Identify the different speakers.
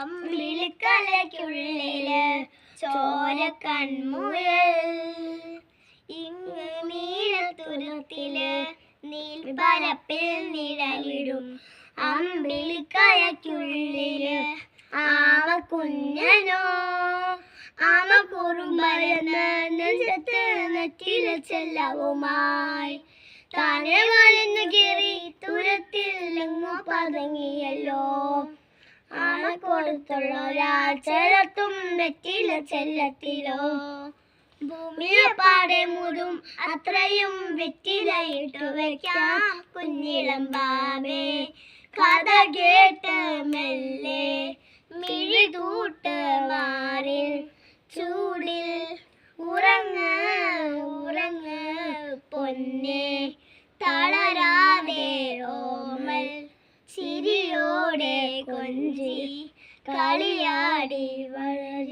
Speaker 1: അമ്പിളിക്കലയ്ക്കുള്ളിൽ ചോര കൺമുയൽ. ഇങ്ങ് നീലത്തുരുത്തിൽ നീൽപ്പരപ്പിൽ നിഴലിടും. അമ്പിളിക്കലയ്ക്കുള്ളിൽ ആമ കുഞ്ഞനോ ആമ കുറുമ്പരന്ന് നെഞ്ചത്ത് നെറ്റില കയറി തുരത്തില്ലെങ്ങോ പതുങ്ങിയല്ലോ. ആന കൊടുത്തുള്ള ഒരാഴ്ചലത്തും നെറ്റില ചെല്ലത്തിലോ. ഭൂമിയെ പാടെ മുതും അത്രയും വെറ്റിലയിട്ടു വെക്കാം കുഞ്ഞിളം ബാബേ കഥ കേട്ട് മെല്ലെ മിഴിതൂട്ട് മാറി മാറിൽ ചൂടിൽ ഉറങ്ങ് ഉറങ്ങ് പൊന്നെ. തളരാതെ ചിരിയോടെ കൊഞ്ചി കളിയാടി വളര്